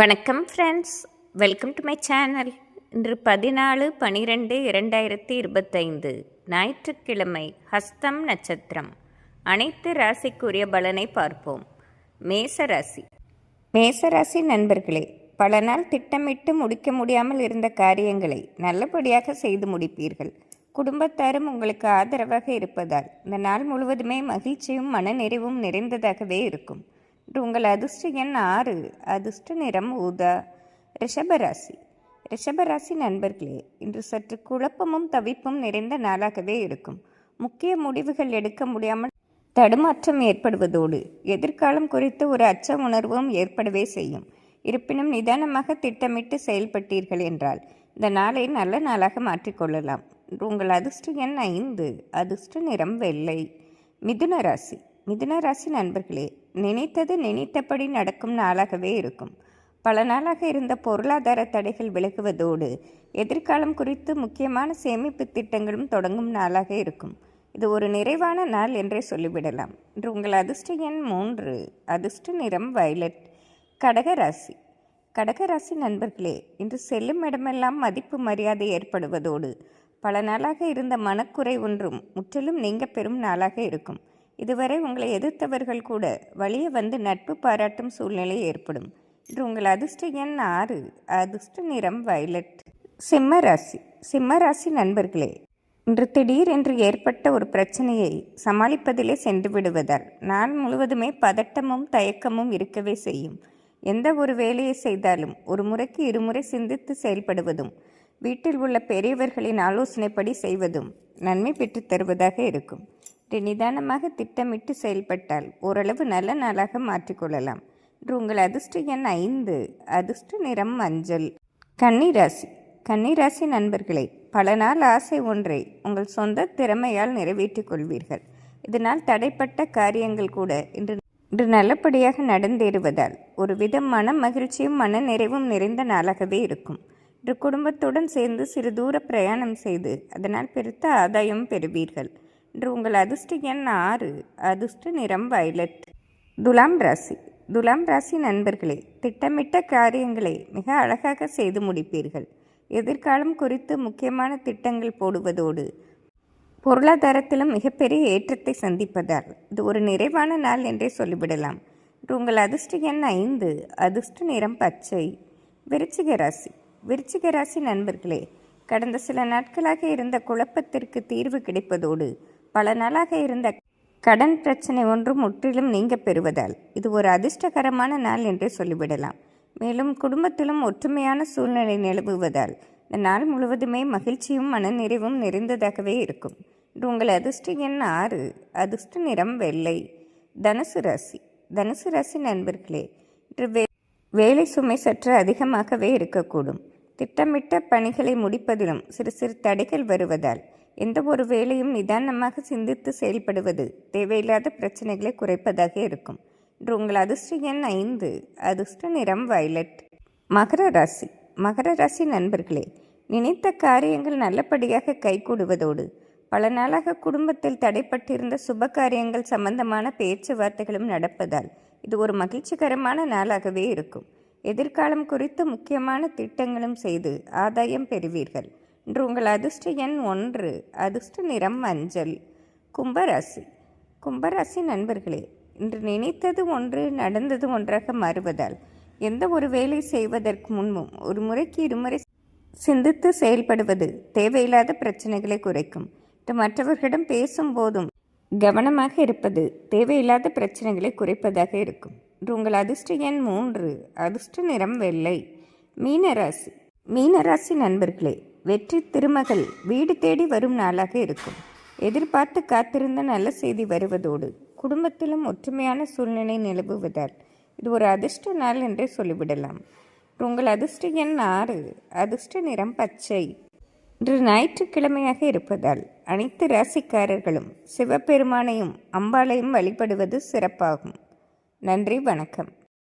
வணக்கம் friends welcome to my channel இன்று பதினாலு பனிரெண்டு இரண்டாயிரத்தி இருபத்தைந்து. ஞாயிற்றுக்கிழமை ஹஸ்தம் நட்சத்திரம். அனைத்து ராசிக்குரிய பலனை பார்ப்போம். மேச ராசி நண்பர்களே பல நாள் திட்டமிட்டு முடிக்க முடியாமல் இருந்த காரியங்களை நல்லபடியாக செய்து முடிப்பீர்கள். குடும்பத்தாரும் உங்களுக்கு ஆதரவாக இருப்பதால் இந்த நாள் முழுவதுமே மகிழ்ச்சியும் மனநிறைவும் நிறைந்ததாகவே இருக்கும். உங்கள் அதிர்ஷ்ட எண் ஆறு. அதிர்ஷ்ட நிறம் ஊதா ரிஷபராசி ரிஷபராசி நண்பர்களே இன்று சற்று குழப்பமும் தவிப்பும் நிறைந்த நாளாகவே இருக்கும். முக்கிய முடிவுகள் எடுக்க முடியாமல் தடுமாற்றம் ஏற்படுவதோடு எதிர்காலம் குறித்து ஒரு அச்ச உணர்வும் ஏற்படவே செய்யும். இருப்பினும் நிதானமாக திட்டமிட்டு செயல்பட்டீர்கள் என்றால் இந்த நாளை நல்ல நாளாக மாற்றிக்கொள்ளலாம் உங்கள் அதிர்ஷ்ட எண் ஐந்து. அதிர்ஷ்ட நிறம் வெள்ளை. மிதுன ராசி. மிதுன ராசி நண்பர்களே நினைத்தது நினைத்தபடி நடக்கும் நாளாகவே இருக்கும். பல நாளாக இருந்த பொருளாதார தடைகள் விலகுவதோடு எதிர்காலம் குறித்து முக்கியமான சேமிப்பு திட்டங்களும் தொடங்கும் நாளாக இருக்கும். இது ஒரு நிறைவான நாள் என்றே சொல்லிவிடலாம். இன்று உங்கள் அதிர்ஷ்ட எண் மூன்று அதிர்ஷ்ட நிறம் வயலட் கடகராசி கடகராசி நண்பர்களே இன்று செல்லும் இடமெல்லாம் மதிப்பு மரியாதை ஏற்படுவதோடு பல நாளாக இருந்த மனக்குறை ஒன்றும் முற்றிலும் நீங்க பெறும் நாளாக இருக்கும். இதுவரை உங்களை எதிர்த்தவர்கள் கூட வழியே வந்து நட்பு பாராட்டும் சூழ்நிலை ஏற்படும். இன்று உங்கள் அதிர்ஷ்ட எண் ஆறு. அதிர்ஷ்ட நிறம் வயலட் சிம்ம ராசி. சிம்ம ராசி நண்பர்களே இன்று திடீரென்று ஏற்பட்ட ஒரு பிரச்சனையை சமாளிப்பதிலே சென்று விடுவதால் நாள் முழுவதுமே பதட்டமும் தயக்கமும் இருக்கவே செய்யும். எந்த ஒரு வேலையை செய்தாலும் ஒரு முறைக்கு இருமுறை சிந்தித்து செயல்படுவதும் வீட்டில் உள்ள பெரியவர்களின் ஆலோசனைப்படி செய்வதும் நன்மை பெற்றுத் தருவதாக இருக்கும். இன்று நிதானமாக திட்டமிட்டு செயல்பட்டால் ஓரளவு நல்ல நாளாக மாற்றிக்கொள்ளலாம் இன்று உங்கள் அதிர்ஷ்ட எண் ஐந்து. அதிர்ஷ்ட நிறம் மஞ்சள். கன்னிராசி. கன்னிராசி நண்பர்களே பல நாள் ஆசை ஒன்றை உங்கள் சொந்த திறமையால் நிறைவேற்றிக் கொள்வீர்கள். இதனால் தடைப்பட்ட காரியங்கள் கூட இன்று இன்று நல்லபடியாக நடந்தேறுவதால் ஒரு வித மன மகிழ்ச்சியும் மன நிறைவும் நிறைந்த நாளாகவே இருக்கும். இன்று குடும்பத்துடன் சேர்ந்து சிறு தூர பிரயாணம் செய்து அதனால் பெருத்த ஆதாயம் பெறுவீர்கள். இன்று உங்கள் அதிர்ஷ்ட எண் ஆறு. அதிர்ஷ்ட நிறம் வயலட் துலாம் ராசி. துலாம் ராசி நண்பர்களே திட்டமிட்ட காரியங்களை மிக அழகாக செய்து முடிப்பீர்கள். எதிர்காலம் குறித்து முக்கியமான திட்டங்கள் போடுவதோடு பொருளாதாரத்திலும் மிகப்பெரிய ஏற்றத்தை சந்திப்பதால் இது ஒரு நிறைவான நாள் என்றே சொல்லிவிடலாம். இன்று உங்கள் அதிர்ஷ்ட எண் ஐந்து. அதிர்ஷ்ட நிறம் பச்சை. விருச்சிக ராசி. விருச்சிக ராசி நண்பர்களே கடந்த சில நாட்களாக இருந்த குழப்பத்திற்கு தீர்வு கிடைப்பதோடு பல நாளாக இருந்த கடன் பிரச்சனை ஒன்றும் முற்றிலும் நீங்க பெறுவதால் இது ஒரு அதிர்ஷ்டகரமான நாள் என்றே சொல்லிவிடலாம். மேலும் குடும்பத்திலும் ஒற்றுமையான சூழ்நிலை நிலவுவதால் இந்த நாள் முழுவதுமே மகிழ்ச்சியும் மனநிறைவும் நிறைந்ததாகவே இருக்கும். இன்று உங்கள் அதிர்ஷ்ட எண் ஆறு. அதிர்ஷ்ட நிறம் வெள்ளை. தனுசு ராசி. தனுசு ராசி நண்பர்களே இன்று வே வேலை சுமை சற்று அதிகமாகவே இருக்கக்கூடும். திட்டமிட்ட பணிகளை முடிப்பதிலும் சிறு சிறு தடைகள் வருவதால் எந்த ஒரு வேலையும் நிதானமாக சிந்தித்து செயல்படுவது தேவையில்லாத பிரச்சனைகளை குறைப்பதாக இருக்கும். இன்று உங்கள் அதிர்ஷ்ட எண் ஐந்து அதிர்ஷ்ட நிறம் வயலட். மகர ராசி. மகர ராசி நண்பர்களே நினைத்த காரியங்கள் நல்லபடியாக கைகூடுவதோடு பல நாளாக குடும்பத்தில் தடைப்பட்டிருந்த சுப காரியங்கள் சம்பந்தமான பேச்சுவார்த்தைகளும் நடப்பதால் இது ஒரு மகிழ்ச்சிகரமான நாளாகவே இருக்கும். எதிர்காலம் குறித்து முக்கியமான திட்டங்களும் செய்து ஆதாயம் பெறுவீர்கள். இன்று உங்கள் அதிர்ஷ்ட எண் ஒன்று அதிர்ஷ்ட நிறம் மஞ்சள் கும்பராசி. கும்பராசி நண்பர்களே இன்று நினைத்தது ஒன்று நடந்தது ஒன்றாக மாறுவதால் எந்த ஒரு வேலை செய்வதற்கு முன்பும் ஒரு முறைக்கு இருமுறை சிந்தித்து செயல்படுவது தேவையில்லாத பிரச்சனைகளை குறைக்கும். மற்றவர்களிடம் பேசும்போதும் கவனமாக இருப்பது தேவையில்லாத பிரச்சனைகளை குறைப்பதாக இருக்கும். இன்று உங்கள் அதிர்ஷ்ட எண் மூன்று அதிர்ஷ்ட நிறம் வெள்ளை. மீனராசி. மீனராசி நண்பர்களே வெற்றி திருமகள் வீடு தேடி வரும் நாளாக இருக்கும். எதிர்பார்த்து காத்திருந்த நல்ல செய்தி வருவதோடு குடும்பத்திலும் ஒற்றுமையான சூழ்நிலை நிலவுவதால் இது ஒரு அதிர்ஷ்ட நாள் என்றே சொல்லிவிடலாம். உங்கள் அதிர்ஷ்ட எண் ஆறு அதிர்ஷ்ட நிறம் பச்சை. இன்று ஞாயிற்றுக்கிழமையாக இருப்பதால் அனைத்து ராசிக்காரர்களும் சிவபெருமானையும் அம்பாளையும் வழிபடுவது சிறப்பாகும். நன்றி வணக்கம்.